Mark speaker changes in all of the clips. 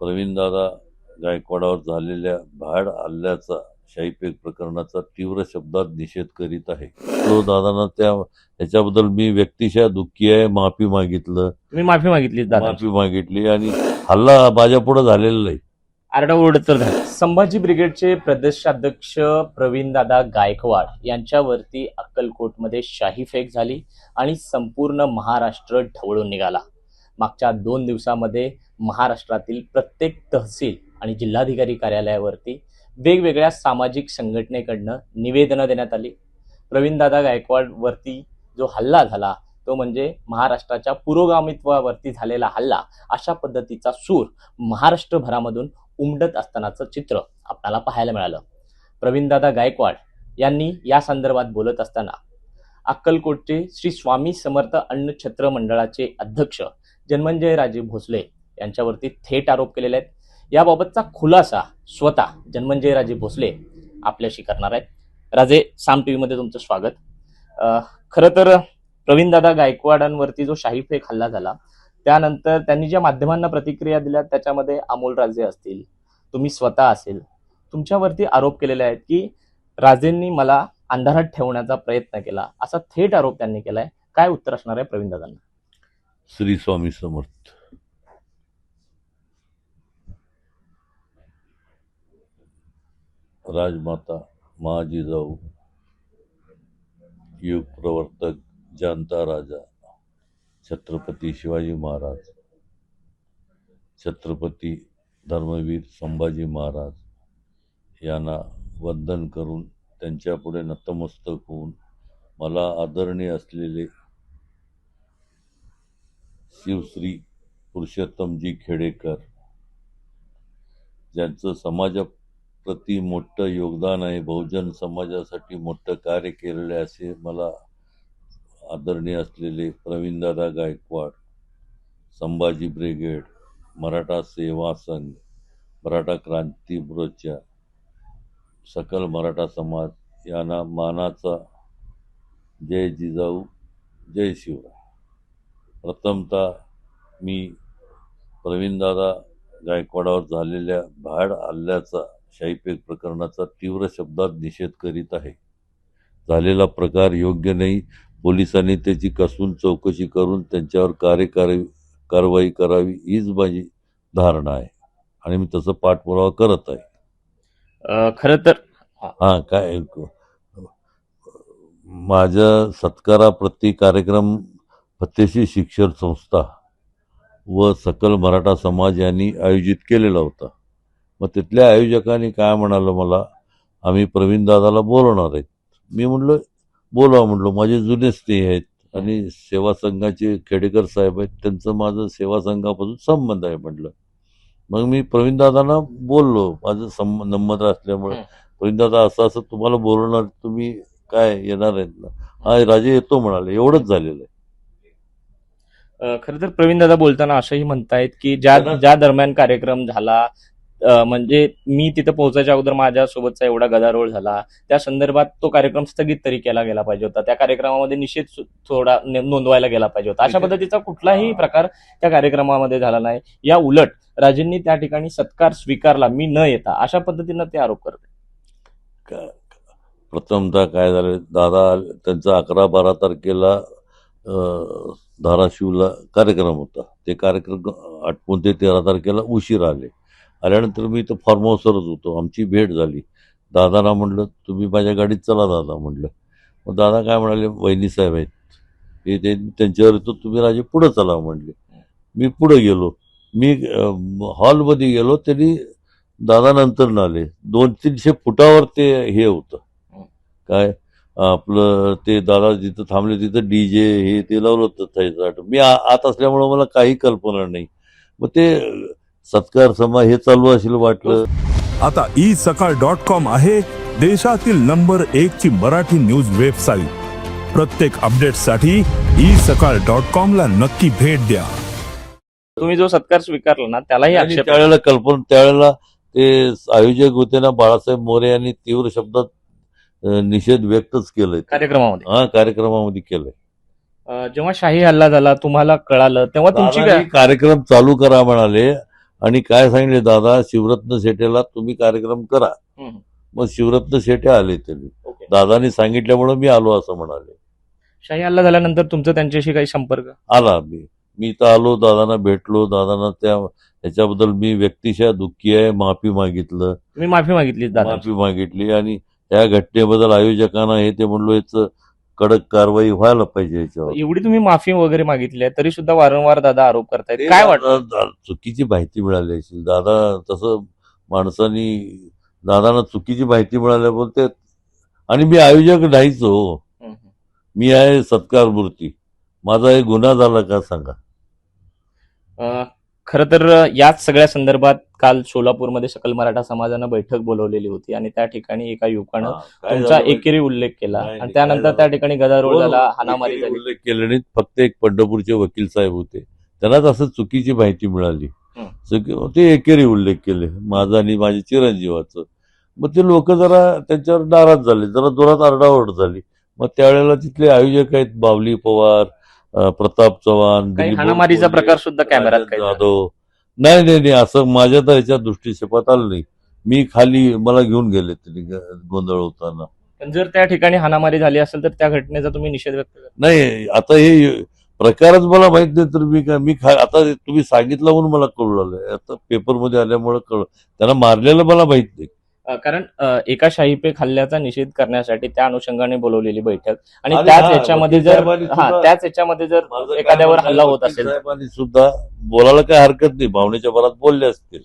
Speaker 1: प्रवीणदादा गायकवाडावर झालेल्या भाड हल्ल्याचा शाहीपेक प्रकरणाचा तीव्र शब्दात निषेध करीत आहे. तो दादांना त्या त्याच्याबद्दल मी व्यक्तिशः दुःखी आहे माफी मागितलं.
Speaker 2: तुम्ही माफी मागितली दादा.
Speaker 1: माफी मागितली आणि हल्ला माझ्या पुढे झालेला नाही.
Speaker 2: आरडाओरड तर झाली संभाजी ब्रिगेडचे प्रदेशाध्यक्ष प्रवीणदादा गायकवाड यांच्यावरती अक्कलकोटमध्ये शाही फेक झाली आणि संपूर्ण महाराष्ट्र ढवळून निघाला. मागच्या दोन दिवसामध्ये महाराष्ट्रातील प्रत्येक तहसील आणि जिल्हाधिकारी कार्यालयावरती वेगवेगळ्या सामाजिक संघटनेकडनं निवेदनं देण्यात आली. प्रवीणदादा गायकवाडवरती जो हल्ला झाला तो म्हणजे महाराष्ट्राच्या पुरोगामित्वावरती झालेला हल्ला अशा पद्धतीचा सूर महाराष्ट्रभरामधून उमटत असतानाचं चित्र आपल्याला पाहायला मिळालं. प्रवीणदादा गायकवाड यांनी या संदर्भात बोलत असताना अक्कलकोटचे श्री स्वामी समर्थ अन्न छत्र मंडळाचे अध्यक्ष जन्मंजय राजे भोसले यांच्यावरती थेट आरोप केलेले आहेत. याबाबतचा खुलासा स्वतः जन्मंजय राजे भोसले आपल्याशी करणार आहेत. राजे साम टी व्हीमध्ये तुमचं स्वागत. खरं तर प्रवीणदादा गायकवाडांवरती जो शाहीफेक हल्ला झाला त्यानंतर त्यांनी ज्या माध्यमांना प्रतिक्रिया दिल्या त्याच्यामध्ये अमोल राजे असतील तुम्ही स्वतः असेल. तुमच्यावरती आरोप केलेले आहेत की राजेंनी मला अंधारात ठेवण्याचा प्रयत्न केला असा थेट आरोप त्यांनी केलाय. काय उत्तर असणार आहे प्रवीण दादांना
Speaker 1: श्री स्वामी समर्थ. राजमाता महाजिजाऊ युग प्रवर्तक जानता राजा छत्रपती शिवाजी महाराज छत्रपती धर्मवीर संभाजी महाराज यांना वंदन करून त्यांच्यापुढे नतमस्तक होऊन मला आदरणीय असलेले शिवश्री पुरुषोत्तमजी खेडेकर. ज्यांचं समाजाप्रती मोठं योगदान आहे बहुजन समाजासाठी मोठं कार्य केलेलं आहे असे मला आदरणीय असलेले प्रवीणदादा गायकवाड संभाजी ब्रिगेड मराठा सेवा संघ मराठा क्रांती मोर्चा सकल मराठा समाज यांना मानाचा जय जिजाऊ जय शिवराय. प्रथमतः मी प्रवीणदादा गायकवाडावर झालेल्या भाड हल्ल्याचा शाहीपेक प्रकरणाचा तीव्र शब्दात निषेध करीत आहे. झालेला प्रकार योग्य नाही. पोलिसांनी त्याची कसून चौकशी करून त्यांच्यावर कार्यकारी कारवाई करावी हीच माझी धारणा आहे आणि मी तसं पाठपुरावा करत आहे.
Speaker 2: खरं तर
Speaker 1: हां काय माझ्या सत्काराप्रती कार्यक्रम फतेशी शिक्षण संस्था व सकल मराठा समाज यांनी आयोजित केलेला होता. मग तिथल्या आयोजकांनी काय म्हणालं मला? आम्ही प्रवीणदादाला बोलवणार आहेत. मी म्हणलं बोलवा म्हणलो. माझे जुने स्नेह आहेत आणि सेवा संघाचे खेडेकर साहेब आहेत. त्यांचं माझं सेवा संघापासून संबंध आहे म्हटलं. मग मी प्रवीणदादांना बोललो. माझं सं नंबर असल्यामुळे. प्रवीणदादा असं असं तुम्हाला बोलवणार तुम्ही काय येणार आहेत ना? हा राजे येतो म्हणाले. एवढंच झालेलं आहे.
Speaker 2: खरं तर प्रवीण दादा बोलताना असंही म्हणतायत की ज्या ज्या दरम्यान कार्यक्रम झाला म्हणजे मी तिथं पोहोचायच्या अगोदर माझ्यासोबतचा एवढा गदारोळ झाला त्या संदर्भात तो कार्यक्रम स्थगित तरी केला गेला पाहिजे होता. त्या कार्यक्रमामध्ये निषेध थोडा नोंदवायला गेला पाहिजे होता. अशा. पद्धतीचा कुठलाही प्रकार त्या कार्यक्रमामध्ये झाला नाही. या उलट राजेंनी त्या ठिकाणी सत्कार स्वीकारला मी न येता. अशा पद्धतीनं ते आरोप करते
Speaker 1: प्रथमतः काय झालं? दादा त्यांचा अकरा बारा तारखेला धाराशिवला कार्यक्रम होता. ते कार्यक्रम आटपून ते तेरा तारखेला उशीर आले. आल्यानंतर मी तर फार्म हाऊसवरच होतो. आमची भेट झाली. दादाला म्हटलं तुम्ही माझ्या गाडीत चला दादा म्हटलं मग दादा काय म्हणाले वहिनी साहेब आहेत. हे ते त्यांच्यावर येतो तुम्ही राजे पुढं चला म्हटले मी पुढं गेलो. मी हॉलमध्ये गेलो. त्यांनी दादा नंतर आले. दोन तीनशे फुटावर ते हे होतं. काय? आपलं ते दादा जिथं थांबले तिथं डीजे हे ते लावलं होतं थायसाट मी आत असल्यामुळं मला काही कल्पना नाही. मग ते सत्कार समा हे चालू असेल वाटलं.
Speaker 3: आता ई सकाळ डॉट कॉम आहे देशातील नंबर एक ची मराठी न्यूज वेबसाईट. प्रत्येक अपडेटसाठी ई सकाळ डॉट कॉम ला नक्की भेट द्या.
Speaker 2: तुम्ही जो सत्कार स्वीकारला ना त्यालाही
Speaker 1: आणि
Speaker 2: आक्षेप
Speaker 1: त्यावेळेला कल्पना त्यावेळेला ते आयोजक होते ना बाळासाहेब मोरे यांनी तीव्र शब्दात निषेध व्यक्तच केलाय
Speaker 2: कार्यक्रमामध्ये.
Speaker 1: हा कार्यक्रमामध्ये केलंय.
Speaker 2: अं, जेव्हा शाही हल्ला झाला तुम्हाला कळालं तेव्हा तुमची
Speaker 1: दादानी
Speaker 2: काय
Speaker 1: कार्यक्रम चालू करा म्हणाले. आणि काय सांगितले दादा शिवरत्न शेटेला तुम्ही कार्यक्रम करा.
Speaker 2: हम्म.
Speaker 1: मग शिवरत्न शेटे आले त्यांनी.
Speaker 2: ओके.
Speaker 1: दादानी सांगितल्यामुळे मी आलो असं म्हणाले.
Speaker 2: शाही हल्ला झाल्यानंतर तुमचा त्यांच्याशी काही संपर्क?
Speaker 1: आला मी. मी तर आलो दादांना भेटलो दादांना त्या ह्याच्याबद्दल मी व्यक्तिशः दुःखी आहे माफी मागितलं.
Speaker 2: तुम्ही माफी मागितली दादा
Speaker 1: माफी मागितली आणि त्या घटनेबद्दल आयोजकांना हे ते म्हणलो याचं कडक कारवाई व्हायला पाहिजे याच्यावर.
Speaker 2: एवढी तुम्ही माफी वगैरे मागितली आहे तरी सुद्धा वारंवार दादा आरोप करतायत. काय वाटतं?
Speaker 1: दा- चुकीची माहिती मिळाली असेल. दादा तसं माणसानी दादांना चुकीची माहिती मिळाल्या बोलते आणि मी आयोजक नाहीच हो.
Speaker 2: हम्म.
Speaker 1: मी आहे सत्कार मूर्ती माझा एक गुन्हा झाला का सांगा.
Speaker 2: अं, खरं तर याच सगळ्या संदर्भात काल सोलापूरमध्ये सकल मराठा समाजानं बैठक बोलवलेली होती आणि त्या ठिकाणी एका युवकानं तुमचा एकेरी उल्लेख केला. आणि त्यानंतर त्या? ठिकाणी गदारोळ झाला
Speaker 1: हो, एकेरी
Speaker 2: झाली.
Speaker 1: उल्लेख केले नाहीत फक्त एक पंढरपूरचे वकील साहेब होते. त्यांनाच असं चुकीची माहिती मिळाली. चुकी- ते एकेरी उल्लेख केले. माझा आणि माझ्या चिरंजीवाचं. मग ते लोक जरा त्यांच्यावर नाराज झाले जरा जोरात आरडाओरड झाली. मग त्यावेळेला तिथले आयोजक आहेत बावली पवार प्रताप चव्हाण
Speaker 2: हाणामारीचा प्रकार सुद्धा झाला.
Speaker 1: जाधव. नाही नाही नाही असं माझ्या तर ह्याच्या दृष्टीक्षेपात आलं नाही. मी खाली मला घेऊन गेले त्यांनी ग- गोंधळ होताना.
Speaker 2: पण जर त्या ठिकाणी हाणामारी झाली असेल तर त्या घटनेचा तुम्ही निषेध व्यक्त करा
Speaker 1: नाही आता हे प्रकारच मला माहीत नाही तर मी काय मी खा आता तुम्ही सांगितलं म्हणून मला कळलं आता पेपरमध्ये आल्यामुळे कळ त्यांना मारलेलं मला माहीत नाही.
Speaker 2: कारण एका शाहीपे हल्ल्याचा निषेध करण्यासाठी त्या अनुषंगाने बोलवलेली बैठक. आणि त्याच याच्यामध्ये जर हा त्याच याच्यामध्ये जर एखाद्यावर हल्ला होत असेल
Speaker 1: सुद्धा बोलायला काय हरकत नाही. भावनेच्या भरात बोलले असतील.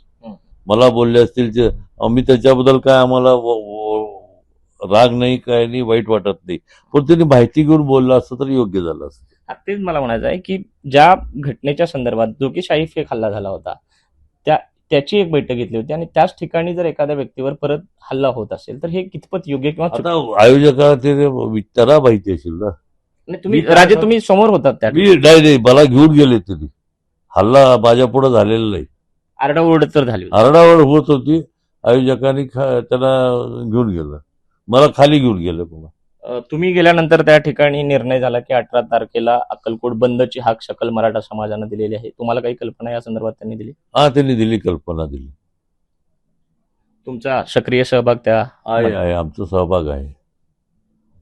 Speaker 1: मला बोलले असतील जे आम्ही त्याच्याबद्दल काय आम्हाला राग नाही काय नाही वाईट वाटत नाही. पण त्यांनी माहिती घेऊन बोललं असतं तर योग्य झालं असतं.
Speaker 2: तेच मला म्हणायचं आहे की ज्या घटनेच्या संदर्भात जो की शाही फेक हल्ला झाला होता त्या त्याची एक बैठक घेतली होती आणि त्याच ठिकाणी जर एखाद्या व्यक्तीवर परत हल्ला होत असेल तर हे कितपत योग्य किंवा
Speaker 1: आता आयोजकाला ते माहिती असेल ना.
Speaker 2: नाही, तुम्ही
Speaker 1: मी
Speaker 2: राजे तुम्ही समोर होतात त्या
Speaker 1: मी नाही नाही मला घेऊन गेले त्यांनी हल्ला माझ्या पुढे झालेला नाही.
Speaker 2: आरडाओरड तर झाली होती.
Speaker 1: आरडाओरड होत होती आयोजकांनी खा- त्यांना घेऊन गेलं. मला खाली घेऊन गेलं पुन्हा.
Speaker 2: तुम्ही गेल्यानंतर त्या ठिकाणी निर्णय झाला की अठरा तारखेला अक्कलकोट बंदची हाक सकल मराठा समाजानं दिलेली आहे. तुम्हाला काही कल्पना या संदर्भात त्यांनी दिली?
Speaker 1: हा त्यांनी दिली कल्पना दिली.
Speaker 2: तुमचा सक्रिय सहभाग त्या
Speaker 1: आहे आहे आमचा सहभाग आहे.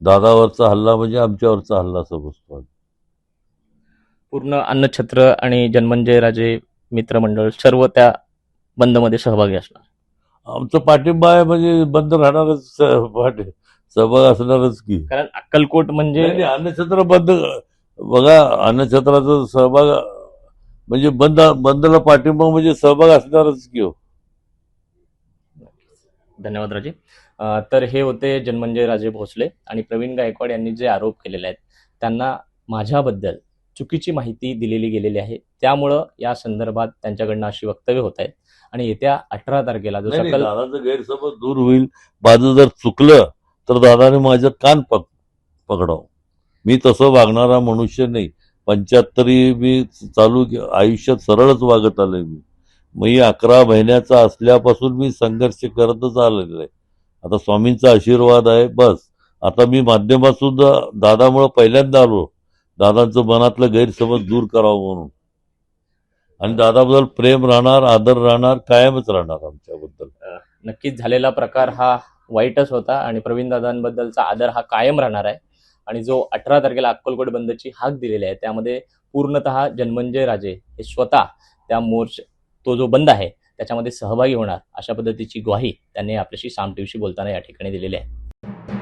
Speaker 1: दादावरचा हल्ला म्हणजे आमच्यावरचा हल्ला समजतो आम्ही.
Speaker 2: पूर्ण अन्नछत्र आणि जन्मंजय राजे मित्रमंडळ सर्व त्या बंदमध्ये सहभागी असणार.
Speaker 1: आमचा पाठिंबा आहे म्हणजे बंद राहणारच स- पाठी सहभाग असणारच की.
Speaker 2: कारण अक्कलकोट म्हणजे
Speaker 1: नाही, अन्नछत्र बंद बघा अन्नछत्राचा सहभाग म्हणजे बंद बंदला पाठिंबा म्हणजे सहभाग असणारच की हो.
Speaker 2: धन्यवाद राजे. अ, तर हे होते जन्मंजय राजे भोसले आणि प्रवीण गायकवाड यांनी जे आरोप केलेले आहेत त्यांना माझ्याबद्दल चुकीची माहिती दिलेली गेलेली आहे. त्यामुळं या संदर्भात त्यांच्याकडनं अशी वक्तव्य होत आहेत. आणि येत्या अठरा तारखेला जो
Speaker 1: नाही, नाही,
Speaker 2: सकल
Speaker 1: दादाचं गैरसमज दूर होईल. माझं जर चुकलं तर दादाने माझं कान पक पकडाव. मी तसं वागणारा मनुष्य नाही. पंच्याहत्तरी मी चालू आयुष्यात सरळच वागत आलोय मी. मी अकरा महिन्याचा असल्यापासून मी संघर्ष करतच आलेलो आहे. आता स्वामींचा आशीर्वाद आहे बस. आता मी माध्यमात सुद्धा दादामुळं पहिल्यांदा आलो. दादांचं मनातलं गैरसमज दूर करावं म्हणून. आणि दादाबद्दल प्रेम राहणार आदर राहणार कायमच राहणार आमच्याबद्दल.
Speaker 2: नक्कीच झालेला प्रकार हा वाईटच होता आणि प्रवीण दादांबद्दलचा आदर हा कायम राहणार आहे. आणि जो अठरा तारखेला अक्कलकोट बंदची हाक दिलेली आहे त्यामध्ये पूर्णतः जन्मंजय राजे हे स्वतः त्या मोर्च तो जो बंद आहे त्याच्यामध्ये सहभागी होणार अशा पद्धतीची ग्वाही त्यांनी आपल्याशी साम टीव्हीशी बोलताना या ठिकाणी दिलेली आहे.